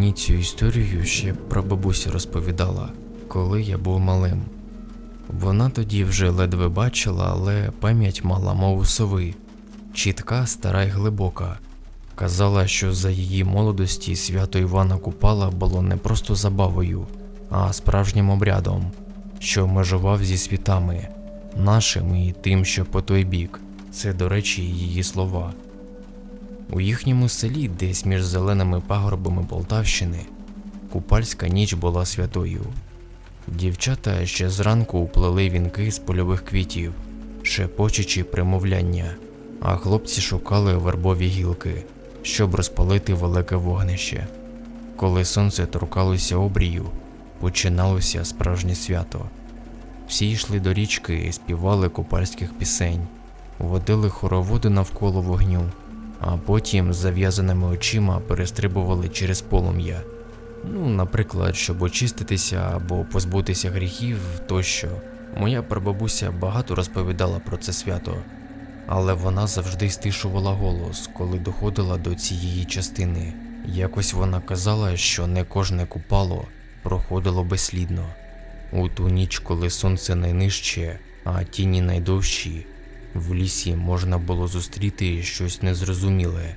Мені цю історію ще прабабуся розповідала, коли я був малим. Вона тоді вже ледве бачила, але пам'ять мала мову сови, чітка, стара й глибока. Казала, що за її молодості свято Івана Купала було не просто забавою, а справжнім обрядом, що межував зі світами, нашим і тим, що по той бік. Це, до речі, її слова. У їхньому селі, десь між зеленими пагорбами Полтавщини, купальська ніч була святою. Дівчата ще зранку уплели вінки з польових квітів, шепочучи примовляння, а хлопці шукали вербові гілки, щоб розпалити велике вогнище. Коли сонце торкалося обрію, починалося справжнє свято. Всі йшли до річки і співали купальських пісень, водили хороводи навколо вогню, а потім з зав'язаними очима перестрибували через полум'я. Ну, наприклад, щоб очиститися або позбутися гріхів тощо. Моя прабабуся багато розповідала про це свято, але вона завжди стишувала голос, коли доходила до цієї частини. Якось вона казала, що не кожне купало проходило безслідно. У ту ніч, коли сонце найнижче, а тіні найдовші, в лісі можна було зустріти щось незрозуміле.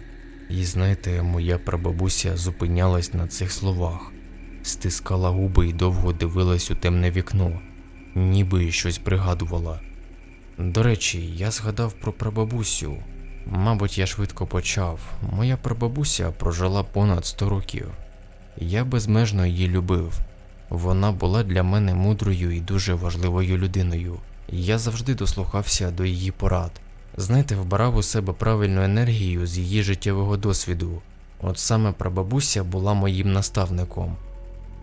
І знаєте, моя прабабуся зупинялась на цих словах, стискала губи і довго дивилась у темне вікно, ніби щось пригадувала. До речі, я згадав про прабабусю. Мабуть, я швидко почав. Моя прабабуся прожила понад 100 років. Я безмежно її любив. Вона була для мене мудрою і дуже важливою людиною. Я завжди дослухався до її порад. Знаєте, вбирав у себе правильну енергію з її життєвого досвіду. От саме прабабуся була моїм наставником.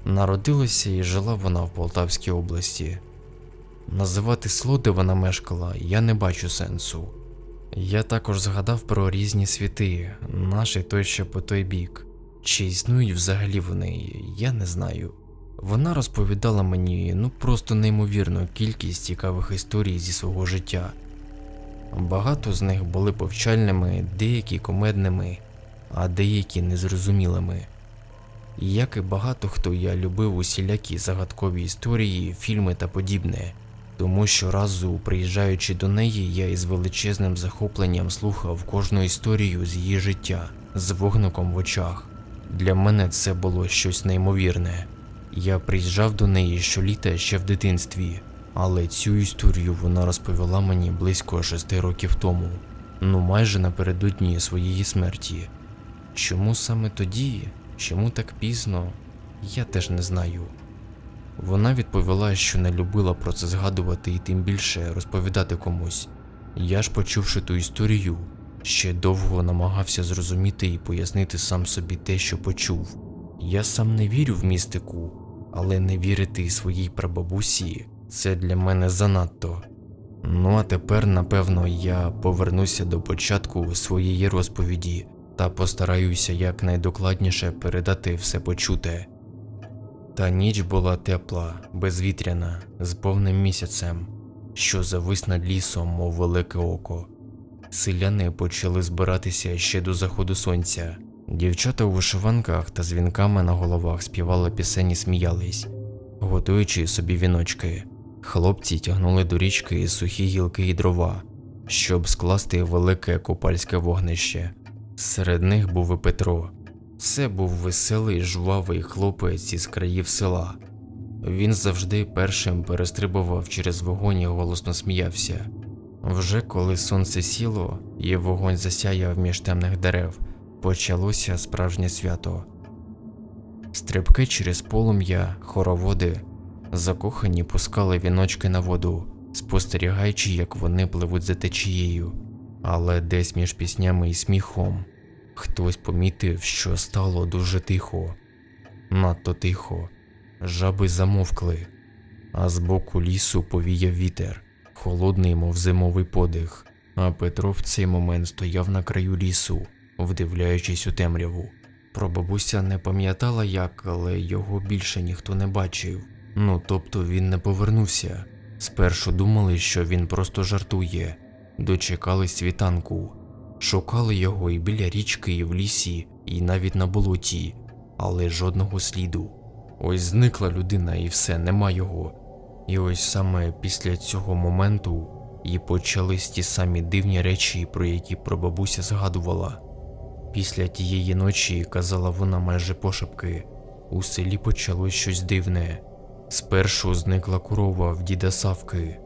Народилася і жила вона в Полтавській області. Називати село, де вона мешкала, я не бачу сенсу. Я також згадав про різні світи, наші той що по той бік. Чи існують взагалі вони, я не знаю. Вона розповідала мені ну просто неймовірну кількість цікавих історій зі свого життя. Багато з них були повчальними, деякі комедними, а деякі незрозумілими. Як і багато хто я любив усілякі загадкові історії, фільми та подібне, тому що разу приїжджаючи до неї, я із величезним захопленням слухав кожну історію з її життя з вогником в очах. Для мене це було щось неймовірне. Я приїжджав до неї щоліта ще в дитинстві, але цю історію вона розповіла мені близько шести років тому, ну майже напередодні своєї смерті. Чому саме тоді, чому так пізно, я теж не знаю. Вона відповіла, що не любила про це згадувати і тим більше розповідати комусь. Я ж, почувши ту історію, ще довго намагався зрозуміти і пояснити сам собі те, що почув. Я сам не вірю в містику, але не вірити своїй прабабусі це для мене занадто. Ну а тепер, напевно, я повернуся до початку своєї розповіді та постараюся якнайдокладніше передати все почуте. Та ніч була тепла, безвітряна, з повним місяцем, що завис над лісом, мов велике око. Селяни почали збиратися ще до заходу сонця. Дівчата у вишиванках та з вінками на головах співали пісені, сміялись, готуючи собі віночки. Хлопці тягнули до річки сухі гілки і дрова, щоб скласти велике купальське вогнище. Серед них був і Петро. Це був веселий, жвавий хлопець із країв села. Він завжди першим перестрибував через вогонь і голосно сміявся. Вже коли сонце сіло і вогонь засяяв між темних дерев, почалося справжнє свято. Стрибки через полум'я, хороводи, закохані пускали віночки на воду, спостерігаючи, як вони пливуть за течією. Але десь між піснями і сміхом хтось помітив, що стало дуже тихо, надто тихо, жаби замовкли, а з боку лісу повіяв вітер, холодний, мов зимовий подих. А Петро в цей момент стояв на краю лісу, вдивляючись у темряву. Прабабуся не пам'ятала як, але його більше ніхто не бачив. Ну тобто він не повернувся. Спершу думали, що він просто жартує, дочекались світанку, шукали його і біля річки, і в лісі, і навіть на болоті, але жодного сліду. Ось зникла людина і все, нема його. І ось саме після цього моменту і почались ті самі дивні речі, про які прабабуся згадувала. Після тієї ночі, казала вона майже пошепки, у селі почалось щось дивне. Спершу зникла корова в діда Савки,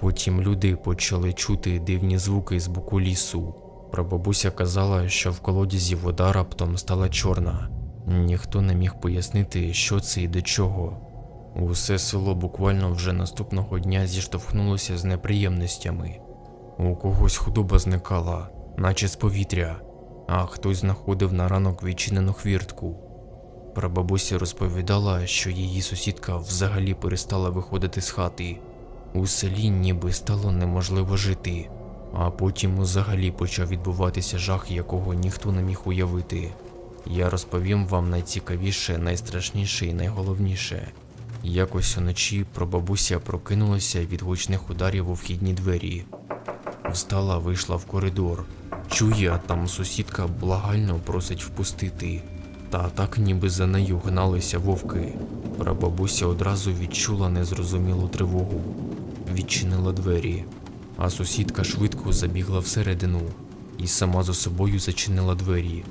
потім люди почали чути дивні звуки з боку лісу. Прабабуся казала, що в колодязі вода раптом стала чорна. Ніхто не міг пояснити, що це і до чого. Усе село буквально вже наступного дня зіштовхнулося з неприємностями. У когось худоба зникала, наче з повітря, а хтось знаходив на ранок відчинену хвіртку. Прабабуся розповідала, що її сусідка взагалі перестала виходити з хати. У селі ніби стало неможливо жити, а потім взагалі почав відбуватися жах, якого ніхто не міг уявити. Я розповім вам найцікавіше, найстрашніше і найголовніше. Якось уночі прабабуся прокинулася від гучних ударів у вхідні двері. Встала, вийшла в коридор. Чує, а там сусідка благально просить впустити. Та так ніби за нею гналися вовки. Прабабуся одразу відчула незрозумілу тривогу, відчинила двері, а сусідка швидко забігла всередину і сама за собою зачинила двері.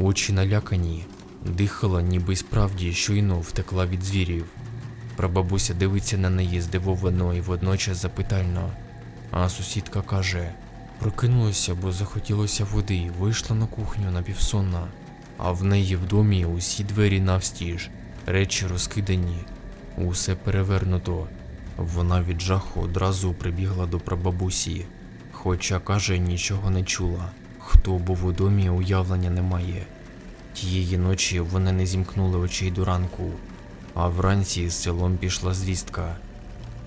Очі налякані, дихала, ніби справді щойно втекла від звірів. Прабабуся дивиться на неї здивовано і водночас запитально. А сусідка каже: прокинулася, бо захотілося води, вийшла на кухню напівсонна, а в неї в домі усі двері навстіж, речі розкидані, усе перевернуто. Вона від жаху одразу прибігла до прабабусі, хоча каже, нічого не чула. Хто був у домі, уявлення немає. Тієї ночі вони не зімкнули очей до ранку, а вранці з селом пішла звістка.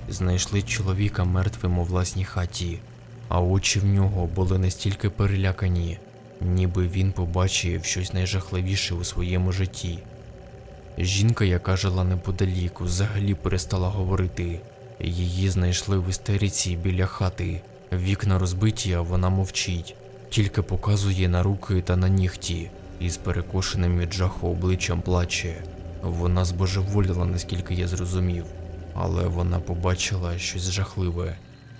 Знайшли чоловіка мертвим у власній хаті, а очі в нього були настільки перелякані, ніби він побачив щось найжахливіше у своєму житті. Жінка, яка жила неподалік, взагалі перестала говорити. Її знайшли в істериці біля хати. Вікна розбиті, а вона мовчить, тільки показує на руки та на нігті, і з перекошеним від жаху обличчям плаче. Вона збожеволіла, наскільки я зрозумів, але вона побачила щось жахливе.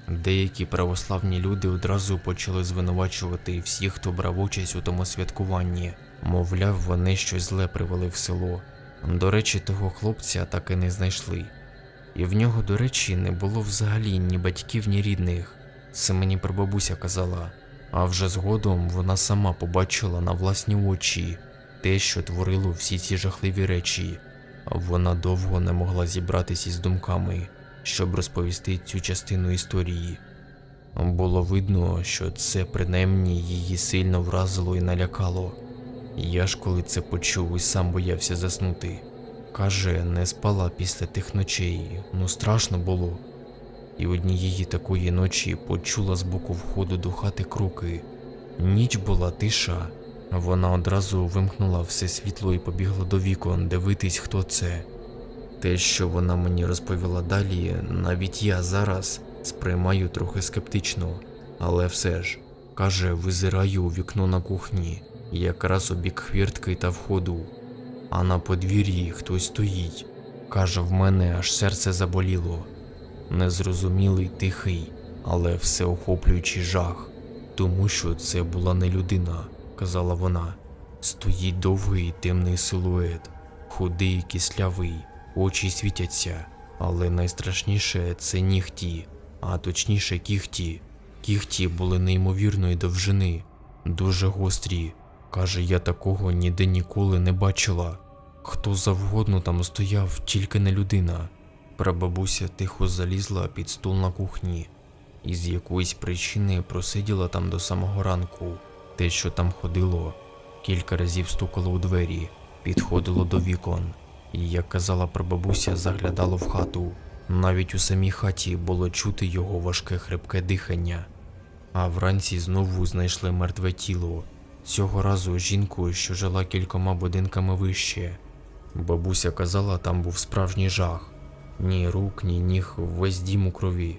Деякі православні люди одразу почали звинувачувати всіх, хто брав участь у тому святкуванні. Мовляв, вони щось зле привели в село. До речі, того хлопця так і не знайшли. І в нього, до речі, не було взагалі ні батьків, ні рідних. Це мені прабабуся казала. А вже згодом вона сама побачила на власні очі те, що творило всі ці жахливі речі. Вона довго не могла зібратися із думками, щоб розповісти цю частину історії. Було видно, що це принаймні її сильно вразило і налякало. Я ж коли це почув і сам боявся заснути. Каже, не спала після тих ночей, ну страшно було. І однієї такої ночі почула з боку входу до хати кроки. Ніч була тиша. Вона одразу вимкнула все світло і побігла до вікон дивитись, хто це. Те, що вона мені розповіла далі, навіть я зараз сприймаю трохи скептично, але все ж каже, визираю у вікно на кухні, якраз у бік хвіртки та входу. А на подвір'ї хтось стоїть. Каже, в мене аж серце заболіло. Незрозумілий, тихий, але всеохоплюючий жах, тому що це була не людина, казала вона. Стоїть довгий темний силует, худий, кислявий, очі світяться, але найстрашніше це нігті, а точніше кіхті. Кіхті були неймовірної довжини, дуже гострі. Каже, я такого ніде ніколи не бачила. Хто завгодно там стояв, тільки не людина. Прабабуся тихо залізла під стул на кухні і з якоїсь причини просиділа там до самого ранку. Те, що там ходило, кілька разів стукало у двері, підходило до вікон, і, як казала прабабуся, заглядало в хату. Навіть у самій хаті було чути його важке хрипке дихання. А вранці знову знайшли мертве тіло. Цього разу жінку, що жила кількома будинками вище. Бабуся казала, там був справжній жах. Ні рук, ні ніг, весь дім у крові.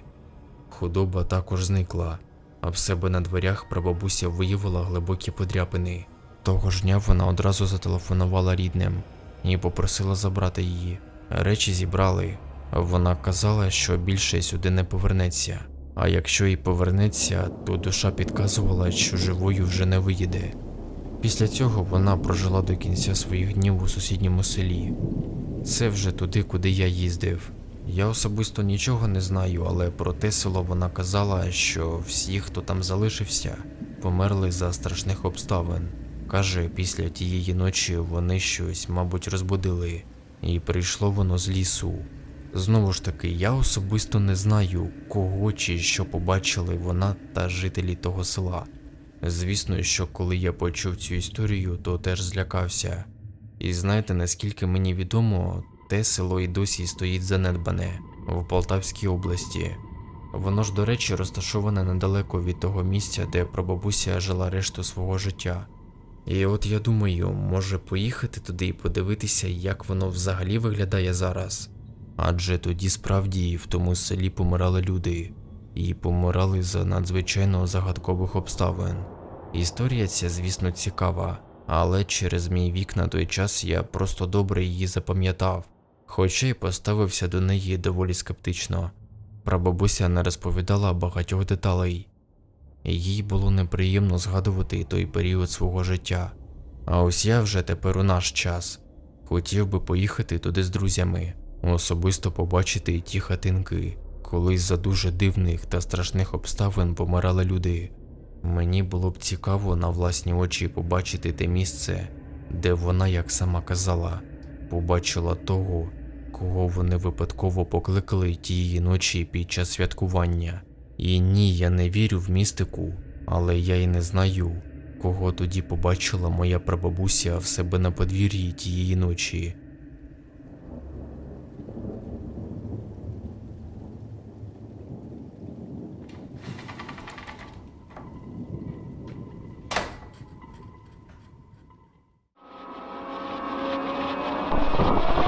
Худоба також зникла, а в себе на дверях прабабуся виявила глибокі подряпини. Того ж дня вона одразу зателефонувала рідним. І попросила забрати її. Речі зібрали. Вона казала, що більше сюди не повернеться. А якщо і повернеться, то душа підказувала, що живою вже не виїде. Після цього вона прожила до кінця своїх днів у сусідньому селі. Це вже туди, куди я їздив. Я особисто нічого не знаю, але про те село вона казала, що всі, хто там залишився, померли за страшних обставин. Каже, після тієї ночі вони щось, мабуть, розбудили, і прийшло воно з лісу. Знову ж таки, я особисто не знаю, кого чи що побачили вона та жителі того села. Звісно, що коли я почув цю історію, то теж злякався. І знаєте, наскільки мені відомо, те село і досі стоїть занедбане в Полтавській області. Воно ж, до речі, розташоване недалеко від того місця, де прабабуся жила решту свого життя. І от я думаю, може поїхати туди і подивитися, як воно взагалі виглядає зараз. Адже тоді справді в тому селі помирали люди, і помирали за надзвичайно загадкових обставин. Історія ця, звісно, цікава, але через мій вік на той час я просто добре її запам'ятав, хоча й поставився до неї доволі скептично. Прабабуся не розповідала багатьох деталей. Їй було неприємно згадувати той період свого життя. А ось я вже тепер у наш час хотів би поїхати туди з друзями, особисто побачити ті хатинки, колись за дуже дивних та страшних обставин помирали люди. Мені було б цікаво на власні очі побачити те місце, де вона, як сама казала, побачила того, кого вони випадково покликали тієї ночі під час святкування. І ні, я не вірю в містику, але я й не знаю, кого тоді побачила моя прабабуся в себе на подвір'ї тієї ночі. you